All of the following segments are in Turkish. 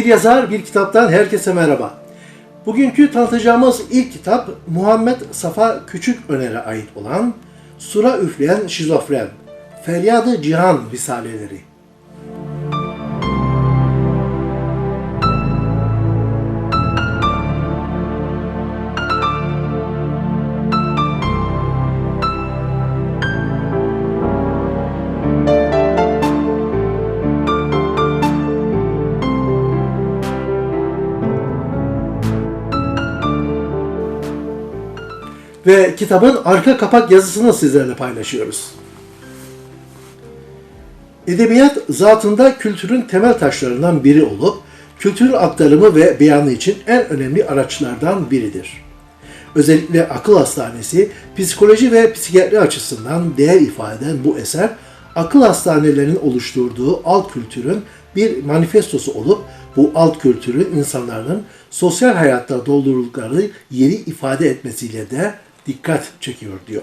Bir yazar bir kitaptan herkese merhaba. Bugünkü tanıtacağımız ilk kitap Muhammed Safa Küçük Öner'e ait olan Sura Üfleyen Şizofren, Feryadı Cihan Risaleleri. Ve kitabın arka kapak yazısını sizlerle paylaşıyoruz. Edebiyat zatında kültürün temel taşlarından biri olup, kültürün aktarımı ve beyanı için en önemli araçlardan biridir. Özellikle akıl hastanesi, psikoloji ve psikiyatri açısından değer ifade eden bu eser, akıl hastanelerinin oluşturduğu alt kültürün bir manifestosu olup, bu alt kültürün insanların sosyal hayatta doldurdukları yeri ifade etmesiyle de dikkat çekiyor diyor.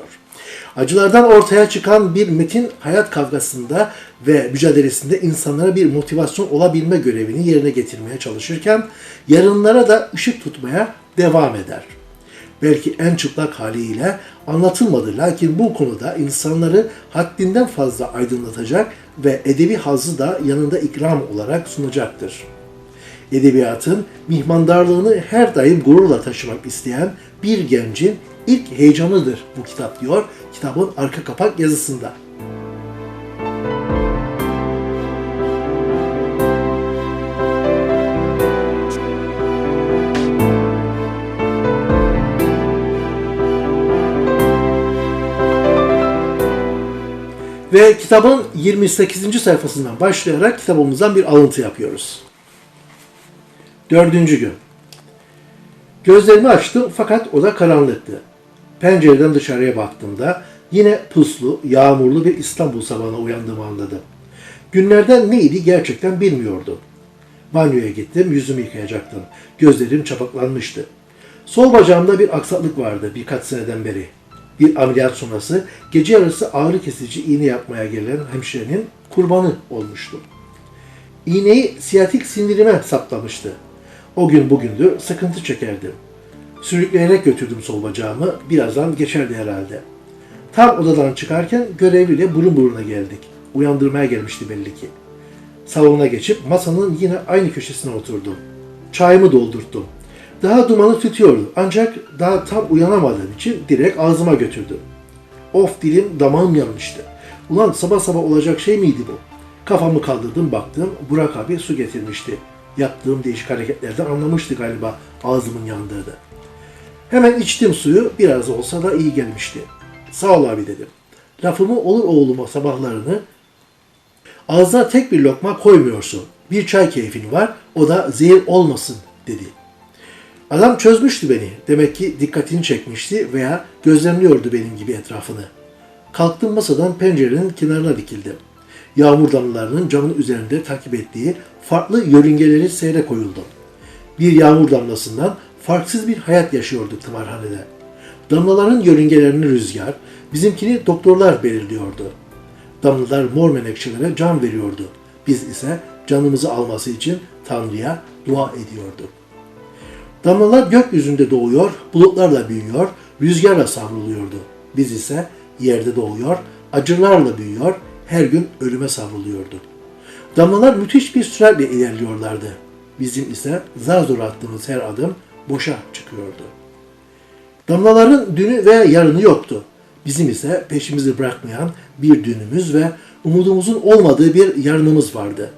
Acılardan ortaya çıkan bir metin hayat kavgasında ve mücadelesinde insanlara bir motivasyon olabilme görevini yerine getirmeye çalışırken yarınlara da ışık tutmaya devam eder. Belki en çıplak haliyle anlatılmadı lakin bu konuda insanları haddinden fazla aydınlatacak ve edebi hazzı da yanında ikram olarak sunacaktır. Edebiyatın mihmandarlığını her daim gururla taşımak isteyen bir gencin ilk heyecanıdır bu kitap diyor kitabın arka kapak yazısında. Ve kitabın 28. sayfasından başlayarak kitabımızdan bir alıntı yapıyoruz. Dördüncü gün. Gözlerimi açtım fakat oda karanlıktı. Pencereden dışarıya baktığımda yine puslu, yağmurlu bir İstanbul sabahına uyandığımı anladım. Günlerden neydi gerçekten bilmiyordum. Banyoya gittim, yüzümü yıkayacaktım. Gözlerim çapaklanmıştı. Sol bacağımda bir aksaklık vardı birkaç seneden beri. Bir ameliyat sonrası gece yarısı ağrı kesici iğne yapmaya gelen hemşirenin kurbanı olmuştum. İğneyi siyatik sindirime saplamıştı. O gün bugündür sıkıntı çekerdim. Sürükleyerek götürdüm sol bacağımı. Birazdan geçerdi herhalde. Tam odadan çıkarken görevliyle burun buruna geldik. Uyandırmaya gelmişti belli ki. Salona geçip masanın yine aynı köşesine oturdum. Çayımı doldurttum. Daha dumanı tütüyordu ancak daha tam uyanamadığım için direkt ağzıma götürdüm. Of dilim damağım yanmıştı. Ulan sabah sabah olacak şey miydi bu? Kafamı kaldırdım baktım Burak abi su getirmişti. Yaptığım değişik hareketlerden anlamıştı galiba ağzımın yandığını. Hemen içtim suyu, biraz olsa da iyi gelmişti. Sağ ol abi dedim. Lafımı olur oğluma sabahlarını ağzına tek bir lokma koymuyorsun. Bir çay keyfin var, o da zehir olmasın dedi. Adam çözmüştü beni. Demek ki dikkatini çekmişti veya gözlemliyordu benim gibi etrafını. Kalktım masadan pencerenin kenarına dikildim. Yağmur damlalarının camın üzerinde takip ettiği farklı yörüngeleri seyre koyuldum. Bir yağmur damlasından farksız bir hayat yaşıyorduk tımarhanede. Damlaların yörüngelerini rüzgar, bizimkini doktorlar belirliyordu. Damlalar mor menekşelere can veriyordu. Biz ise canımızı alması için Tanrı'ya dua ediyorduk. Damlalar gökyüzünde doğuyor, bulutlarla büyüyor, rüzgarla savruluyordu. Biz ise yerde doğuyor, acılarla büyüyor, her gün ölüme savruluyorduk. Damlalar müthiş bir süratle ilerliyorlardı. Bizim ise zar zor attığımız her adım boşa çıkıyordu. Damlaların dünü ve yarını yoktu. Bizim ise peşimizi bırakmayan bir dünümüz ve umudumuzun olmadığı bir yarınımız vardı.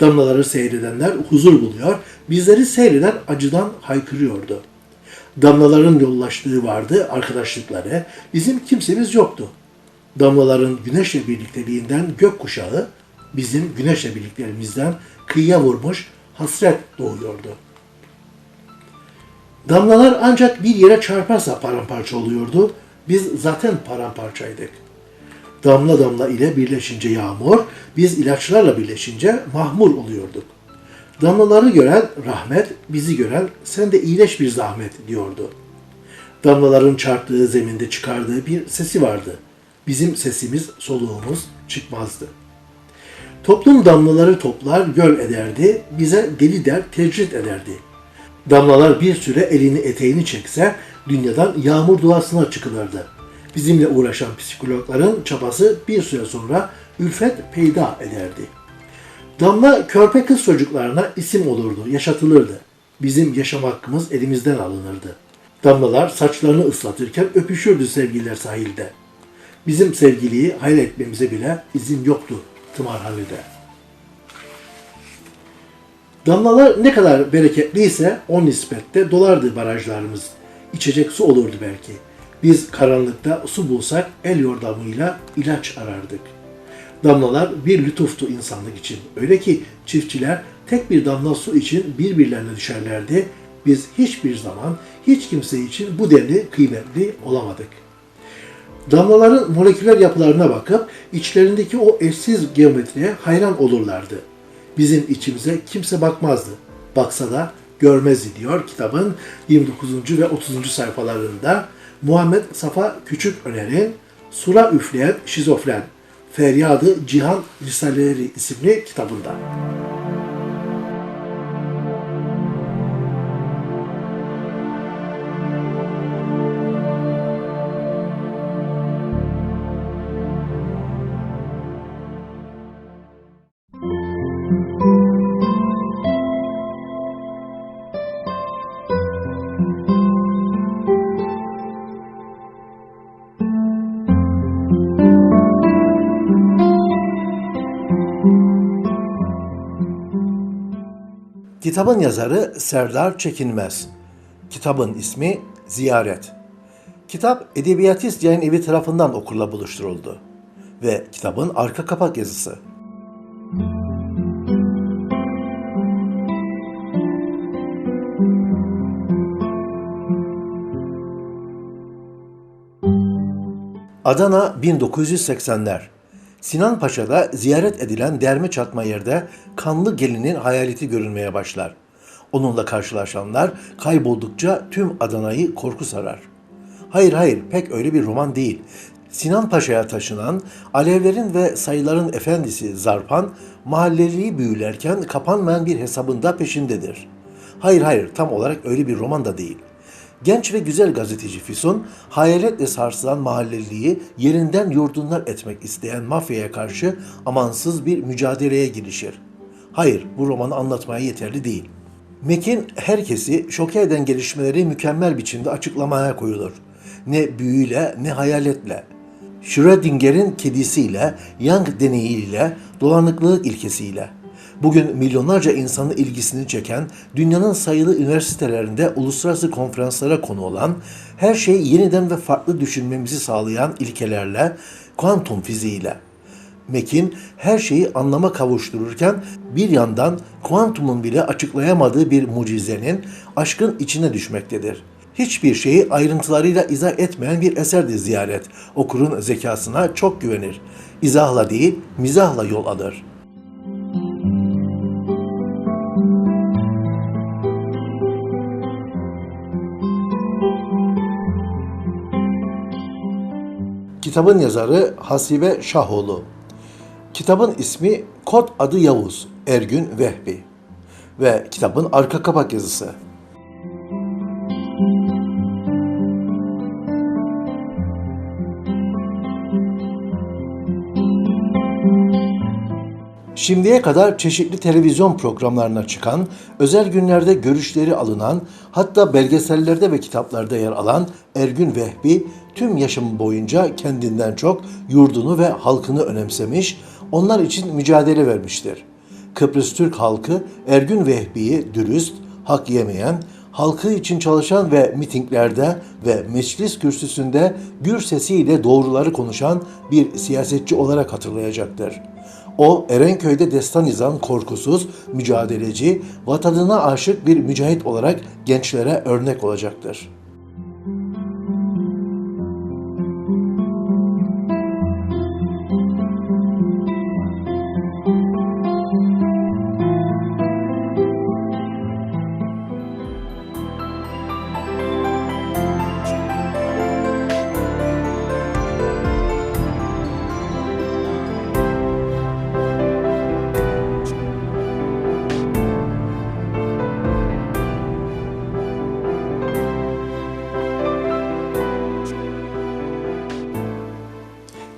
Damlaları seyredenler huzur buluyor, bizleri seyreden acıdan haykırıyordu. Damlaların yollaştığı vardı, arkadaşlıkları, bizim kimsemiz yoktu. Damlaların güneşle birlikteliğinden gök kuşağı, bizim güneşle birliklerimizden kıyıya vurmuş hasret doğuyordu. Damlalar ancak bir yere çarparsa paramparça oluyordu. Biz zaten paramparçaydık. Damla damla ile birleşince yağmur, biz ilaçlarla birleşince mahmur oluyorduk. Damlaları gören rahmet, bizi gören sen de iyileş bir zahmet diyordu. Damlaların çarptığı zeminde çıkardığı bir sesi vardı. Bizim sesimiz, soluğumuz çıkmazdı. Toplum damlaları toplar, göl ederdi, bize deli der, tecrit ederdi. Damlalar bir süre elini eteğini çekse dünyadan yağmur duasına çıkılırdı. Bizimle uğraşan psikologların çabası bir süre sonra ülfet peyda ederdi. Damla körpe kız çocuklarına isim olurdu, yaşatılırdı. Bizim yaşam hakkımız elimizden alınırdı. Damlalar saçlarını ıslatırken öpüşürdü sevgililer sahilde. Bizim sevgiliyi hayal etmemize bile izin yoktu tımarhanede. Damlalar ne kadar bereketliyse o nispette dolardı barajlarımız. İçecek su olurdu belki. Biz karanlıkta su bulsak el yordamıyla ilaç arardık. Damlalar bir lütuftu insanlık için. Öyle ki çiftçiler tek bir damla su için birbirlerine düşerlerdi. Biz hiçbir zaman hiç kimse için bu denli kıymetli olamadık. Damlaların moleküler yapılarına bakıp içlerindeki o eşsiz geometriye hayran olurlardı. Bizim içimize kimse bakmazdı. Baksa da görmezdi diyor kitabın 29. ve 30. sayfalarında Muhammed Safa Küçük Öner'in Sura Üfleyen Şizofren Feryadı Cihan Risaleleri isimli kitabında. Kitabın yazarı Serdar Çekinmez. Kitabın ismi Ziyaret. Kitap Edebiyatist Yayın Evi tarafından okurla buluşturuldu. Ve kitabın arka kapak yazısı. Adana 1980'ler. Sinan Paşa'da ziyaret edilen derme çatma yerde kanlı gelinin hayaleti görünmeye başlar. Onunla karşılaşanlar kayboldukça tüm Adana'yı korku sarar. Hayır hayır pek öyle bir roman değil. Sinan Paşa'ya taşınan Alevlerin ve Sayıların Efendisi Zarpan mahalleliyi büyülerken kapanmayan bir hesabında peşindedir. Hayır hayır tam olarak öyle bir roman da değil. Genç ve güzel gazeteci Füsun, hayaletle sarsılan mahalleliyi yerinden yurdundan etmek isteyen mafyaya karşı amansız bir mücadeleye girişir. Hayır, bu romanı anlatmaya yeterli değil. Mekin herkesi şoke eden gelişmeleri mükemmel biçimde açıklamaya koyulur. Ne büyüyle ne hayaletle. Schrödinger'in kedisiyle, Young deneyiyle, dolanıklılık ilkesiyle. Bugün milyonlarca insanın ilgisini çeken, dünyanın sayılı üniversitelerinde uluslararası konferanslara konu olan, her şeyi yeniden ve farklı düşünmemizi sağlayan ilkelerle, kuantum fiziğiyle. Mekin her şeyi anlama kavuştururken bir yandan kuantumun bile açıklayamadığı bir mucizenin aşkın içine düşmektedir. Hiçbir şeyi ayrıntılarıyla izah etmeyen bir eserdir ziyaret. Okurun zekasına çok güvenir. İzahla değil, mizahla yol alır. Kitabın yazarı Hasibe Şahoğlu. Kitabın ismi Kod adı Yavuz, Ergün Vehbi ve kitabın arka kapak yazısı. Şimdiye kadar çeşitli televizyon programlarına çıkan, özel günlerde görüşleri alınan, hatta belgesellerde ve kitaplarda yer alan Ergün Vehbi tüm yaşamı boyunca kendinden çok yurdunu ve halkını önemsemiş, onlar için mücadele vermiştir. Kıbrıs Türk halkı Ergün Vehbi'yi dürüst, hak yemeyen, halkı için çalışan ve mitinglerde ve meclis kürsüsünde gür sesiyle doğruları konuşan bir siyasetçi olarak hatırlayacaktır. O Erenköy'de destan izan korkusuz, mücadeleci, vatanına aşık bir mücahit olarak gençlere örnek olacaktır.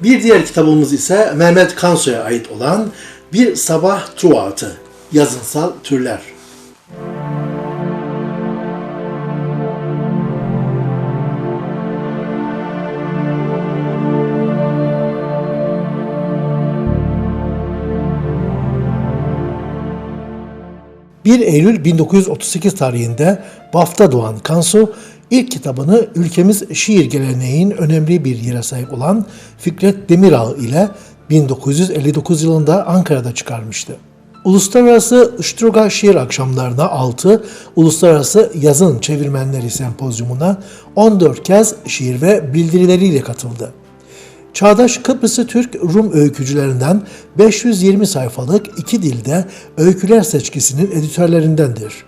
Bir diğer kitabımız ise Mehmet Kanso'ya ait olan Bir Sabah Truatı, yazınsal türler. ...1 Eylül 1938 tarihinde Baf'ta doğan Kansu, ilk kitabını ülkemiz şiir geleneğin önemli bir yere sahip olan Fikret Demirağ ile 1959 yılında Ankara'da çıkarmıştı. Uluslararası Struga Şiir Akşamlarına 6, Uluslararası Yazın Çevirmenleri Sempozyumuna 14 kez şiir ve bildirileriyle katıldı. Çağdaş Kıbrıs'ı Türk Rum öykücülerinden 520 sayfalık iki dilde öyküler seçkisinin editörlerindendir.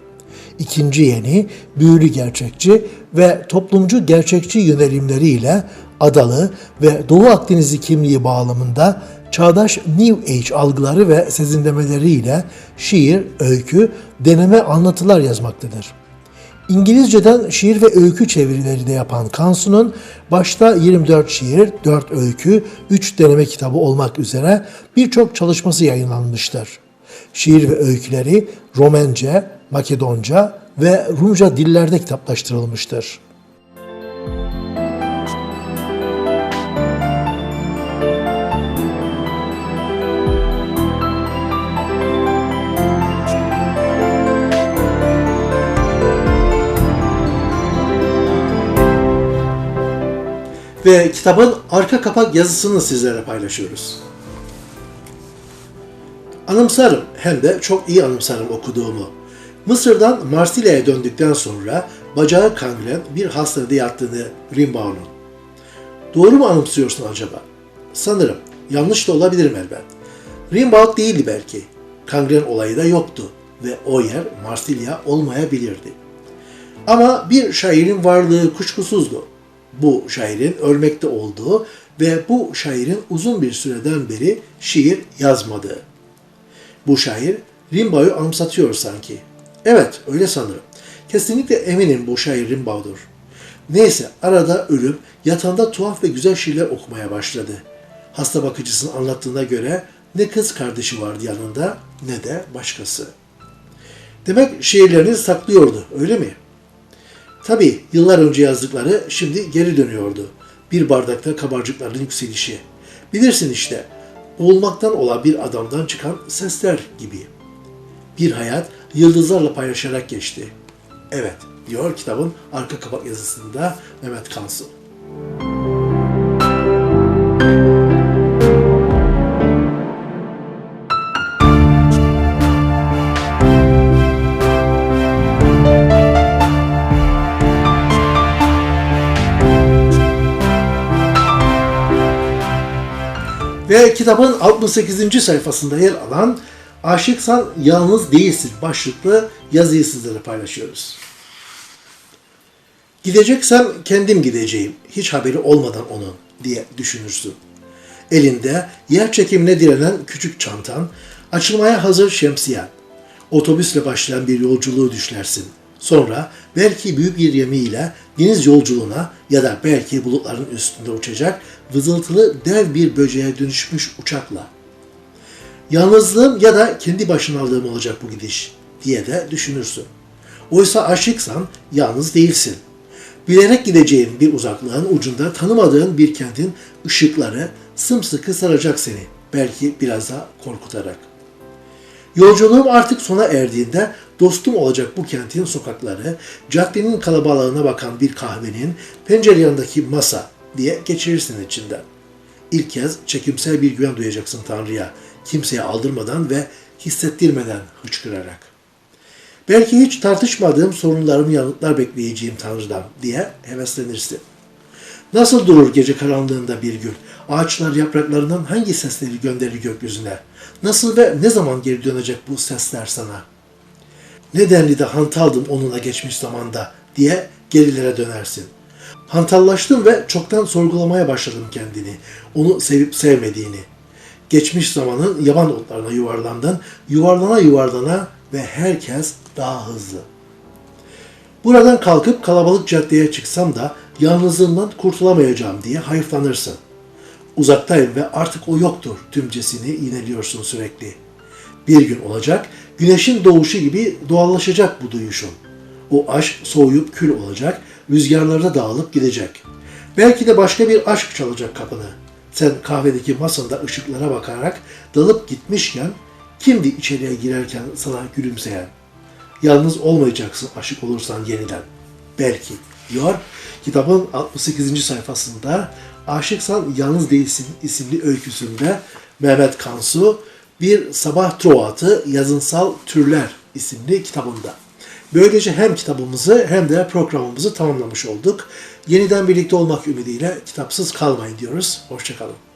İkinci yeni, büyülü gerçekçi ve toplumcu gerçekçi yönelimleriyle Adalı ve Doğu Akdeniz'i kimliği bağlamında çağdaş New Age algıları ve sezinlemeleriyle şiir, öykü, deneme anlatılar yazmaktadır. İngilizceden şiir ve öykü çevirileri de yapan Kansu'nun başta 24 şiir, 4 öykü, 3 deneme kitabı olmak üzere birçok çalışması yayınlanmıştır. Şiir ve öyküleri Romence, Makedonca ve Rumca dillerde kitaplaştırılmıştır. Ve kitabın arka kapak yazısını sizlere paylaşıyoruz. Anımsarım hem de çok iyi anımsarım okuduğumu. Mısır'dan Marsilya'ya döndükten sonra bacağı kangren bir hastanede yattığını Rimbaud'un. Doğru mu anımsıyorsun acaba? Sanırım. Yanlış da olabilirim elbet. Rimbaud değildi belki. Kangren olayı da yoktu ve o yer Marsilya olmayabilirdi. Ama bir şairin varlığı kuşkusuzdu. Bu şairin ölmekte olduğu ve bu şairin uzun bir süreden beri şiir yazmadığı. Bu şair Rimbaud'u anımsatıyor sanki. Evet, öyle sanırım. Kesinlikle eminim bu şair Rimbaud'dur. Neyse, arada ölüp yatağında tuhaf ve güzel şiirler okumaya başladı. Hasta bakıcısının anlattığına göre ne kız kardeşi vardı yanında ne de başkası. Demek şiirlerini saklıyordu, öyle mi? Tabii yıllar önce yazdıkları şimdi geri dönüyordu. Bir bardakta kabarcıkların yükselişi. Bilirsin işte, olmaktan olan bir adamdan çıkan sesler gibi. Bir hayat yıldızlarla paylaşarak geçti. Evet, diyor kitabın arka kapak yazısında Mehmet Kansu. Ve kitabın 68. sayfasında yer alan Aşıksan Yalnız Değilsin başlıklı yazıyı sizlere paylaşıyoruz. Gideceksem kendim gideceğim, hiç haberi olmadan onun diye düşünürsün. Elinde yer çekimine direnen küçük çantan, açılmaya hazır şemsiyen. Otobüsle başlayan bir yolculuğu düşlersin. Sonra belki büyük bir gemiyle deniz yolculuğuna ya da belki bulutların üstünde uçacak vızıltılı dev bir böceğe dönüşmüş uçakla. Yalnızlığım ya da kendi başınalığım olacak bu gidiş diye de düşünürsün. Oysa aşıksan yalnız değilsin. Bilerek gideceğin bir uzaklığın ucunda tanımadığın bir kentin ışıkları sımsıkı saracak seni. Belki biraz da korkutarak. Yolculuğum artık sona erdiğinde dostum olacak bu kentin sokakları, caddenin kalabalığına bakan bir kahvenin pencere yanındaki masa diye geçirirsin içinden. İlk kez çekimsel bir güven duyacaksın Tanrı'ya, kimseye aldırmadan ve hissettirmeden hıçkırarak. Belki hiç tartışmadığım sorunlarımı yanıtlar bekleyeceğim Tanrı'dan diye heveslenirsin. Nasıl durur gece karanlığında bir gül? Ağaçlar yapraklarından hangi sesleri gönderir gökyüzüne? Nasıl ve ne zaman geri dönecek bu sesler sana? Ne denli de hantaldım onunla geçmiş zamanda diye gerilere dönersin. Hantallaştım ve çoktan sorgulamaya başladım kendini. Onu sevip sevmediğini. Geçmiş zamanın yaban otlarına yuvarlandın, yuvarlana yuvarlana ve herkes daha hızlı. Buradan kalkıp kalabalık caddeye çıksam da yalnızlığımdan kurtulamayacağım diye hayıflanırsın. Uzaktayım ve artık o yoktur tümcesini yineliyorsun sürekli. Bir gün olacak, güneşin doğuşu gibi doğallaşacak bu duyuşun. O aşk soğuyup kül olacak, rüzgarlarda dağılıp gidecek. Belki de başka bir aşk çalacak kapını. Sen kahvedeki masanda ışıklara bakarak dalıp gitmişken, kimdi içeriye girerken sana gülümseyen? Yalnız olmayacaksın aşık olursan yeniden. Belki diyor kitabın 68. sayfasında Aşıksan Yalnız Değilsin isimli öyküsünde Mehmet Kansu bir sabah trovatı yazınsal türler isimli kitabında. Böylece hem kitabımızı hem de programımızı tamamlamış olduk. Yeniden birlikte olmak ümidiyle kitapsız kalmayın diyoruz. Hoşçakalın.